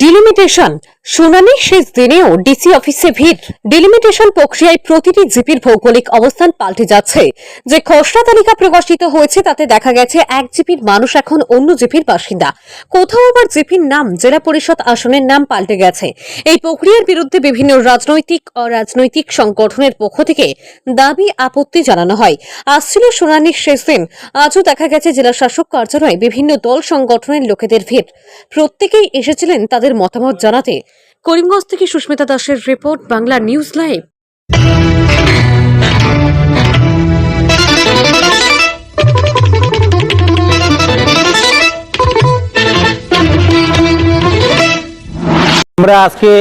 Delimitation শুনানির শেষ দিনেও ডিসি অফিসে ভিড়। ডিলিমিটেশন প্রক্রিয়ায় প্রতিটি জিপির ভৌগোলিক অবস্থান পাল্টে যাচ্ছে। যে খসড়া তালিকা প্রকাশিত হয়েছে, তাতে দেখা গেছে এক জিপির মানুষ এখন অন্য জিপির বাসিন্দা। কোথাও আবার জিপির নাম, জেলা পরিষদ আসনের নাম পাল্টে গেছে। এই প্রক্রিয়ার বিরুদ্ধে বিভিন্ন রাজনৈতিক, অরাজনৈতিক সংগঠনের পক্ষ থেকে দাবি আপত্তি জানানো হয়। আসছিল শুনানির শেষ দিন। আজও দেখা গেছে, জেলা শাসক কার্যালয়ে বিভিন্ন দল সংগঠনের লোকেদের ভিড়। প্রত্যেকেই এসেছিলেন তাদের মতামত জানাতে করিমগঞ্জ থেকে সুস্মিতা দাসের রিপোর্ট বাংলা নিউজ লাইভ। আমরা আজকে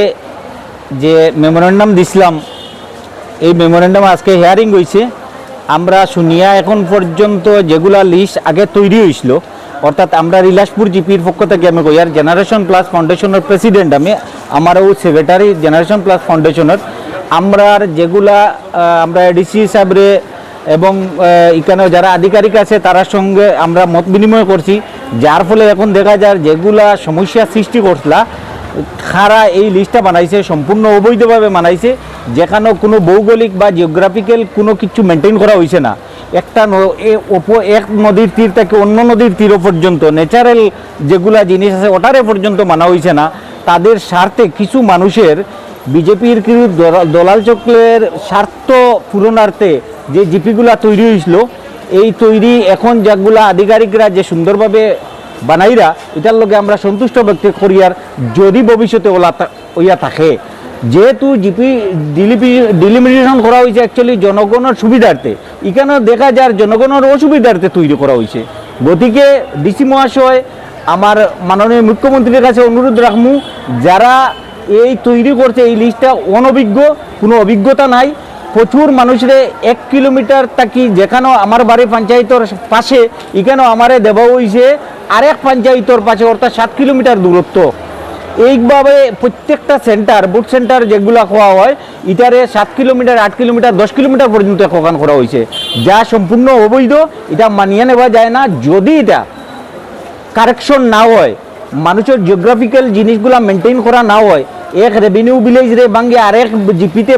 যে মেমোরেন্ডাম দিছিলাম, এই মেমোরেন্ডাম আজকে হিয়ারিং হয়েছে আমরা শুনিয়া এখন পর্যন্ত যেগুলা লিস্ট আগে তৈরি হয়েছিল অর্থাৎ আমরা রিলাসপুর জিপির পক্ষ থেকে আমি কই, আর জেনারেশন প্লাস ফাউন্ডেশনের প্রেসিডেন্ট আমি আমারও সেক্রেটারি জেনারেশন প্লাস ফাউন্ডেশনের আমরা যেগুলা আমরা এডিসি হিসাবে এবং এখানে যারা আধিকারিক আছে, তার সঙ্গে আমরা মত বিনিময় করছি। যার ফলে এখন দেখা যায়, যেগুলা সমস্যা সৃষ্টি করছিলা খারা এই লিস্টটা বানাইছে, সম্পূর্ণ অবৈধভাবে বানাইছে যেখানে কোনো ভৌগোলিক বা জিওগ্রাফিক্যাল কোনো কিছু মেনটেন করা হয়েছে না। একটা এক নদীর তীর থেকে অন্য নদীর তীর পর্যন্ত ন্যাচারাল যেগুলা জিনিস আছে, ওটারে পর্যন্ত মানা হয়েছে না। তাদের স্বার্থে কিছু মানুষের বিজেপির কিন্তু দলাল চক্রের স্বার্থ পূরণার্থে যে জিপিগুলা তৈরি হয়েছিল এই তৈরি এখন যেগুলা আধিকারিকরা যে সুন্দরভাবে বানাইরা, এটার লগে আমরা সন্তুষ্ট ব্যক্ত করি আর যদি ভবিষ্যতে ওলা ওইয়া থাকে। যেহেতু জিপি ডিলিপি ডিলিমিটেশন করা হয়েছে অ্যাকচুয়ালি জনগণের সুবিধার্থে। এখানে দেখা যায় জনগণের অসুবিধার্থে তৈরি করা হয়েছে গতিকে ডিসি মহাশয়, আমার মাননীয় মুখ্যমন্ত্রীর কাছে অনুরোধ রাখমু, যারা এই তৈরি করছে, এই লিস্টটা অনভিজ্ঞ, কোনো অভিজ্ঞতা নাই। প্রচুর মানুষের এক কিলোমিটার থাকি যেখানে আমার বাড়ি পঞ্চায়েতের পাশে, এখানেও আমারে দেওয়া হয়েছে আরেক পঞ্চায়েতের পাশে অর্থাৎ সাত কিলোমিটার দূরত্ব। এইভাবে প্রত্যেকটা সেন্টার বুথ সেন্টার যেগুলো খোয়া হয় এটারে সাত কিলোমিটার, আট কিলোমিটার, দশ কিলোমিটার পর্যন্ত খোকান করা হয়েছে যা সম্পূর্ণ অবৈধ, এটা মানিয়ে নেওয়া যায় না। যদি এটা কারেকশন না হয়, মানুষের জিওগ্রাফিক্যাল জিনিসগুলা মেনটেন করা না হয়, এক রেভিনিউ ভিলেজ রে ভাঙ্গে আরেক জিপিতে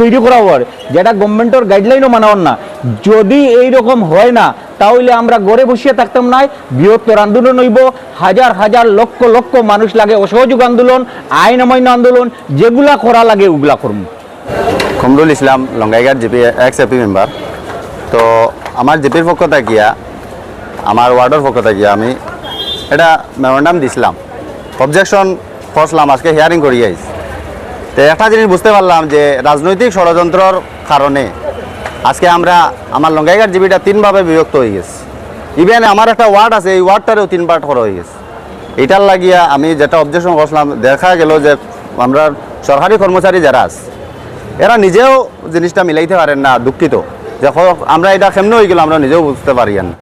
তৈরি করা হয়, যেটা গভর্নমেন্টের গাইডলাইনও মানা না। যদি এই রকম হয় না তাহলে আমরা গড়ে বসিয়ে থাকতাম না বৃহত্তর আন্দোলন হইব, হাজার হাজার লক্ষ লক্ষ মানুষ লাগে অসহযোগ আন্দোলন আইন অমান্য আন্দোলন, যেগুলা করা লাগে ওগুলা করব কমরুল ইসলাম লঙ্গাইগার জিপি এক্স এপি মেম্বার। তো আমার জিপির পক্ষ থাকিয়া আমার ওয়ার্ডের পক্ষ থাকিয়া আমি এটা মেমোরান্ডাম দিছিলাম। অবজেকশন করছিলাম, আজকে হিয়ারিং করি আইস তো একটা জিনিস বুঝতে পারলাম যে রাজনৈতিক ষড়যন্ত্রর কারণে আজকে আমরা আমার লঙ্গাইঘাট জীবিটা তিনভাবে বিভক্ত হয়ে গেছে। ইভেন আমার একটা ওয়ার্ড আছে, এই ওয়ার্ডটারেও তিন পার্ট করা হয়ে গেছে। এটার লাগিয়া আমি যেটা অবজেকশন করছিলাম, দেখা গেল যে আমরা সরকারি কর্মচারী যারা আছে, এরা নিজেও জিনিসটা মিলাইতে পারেন না, দুঃখিত। যে আমরা এটা কেমন হয়ে গেল, আমরা নিজেও বুঝতে পারি না।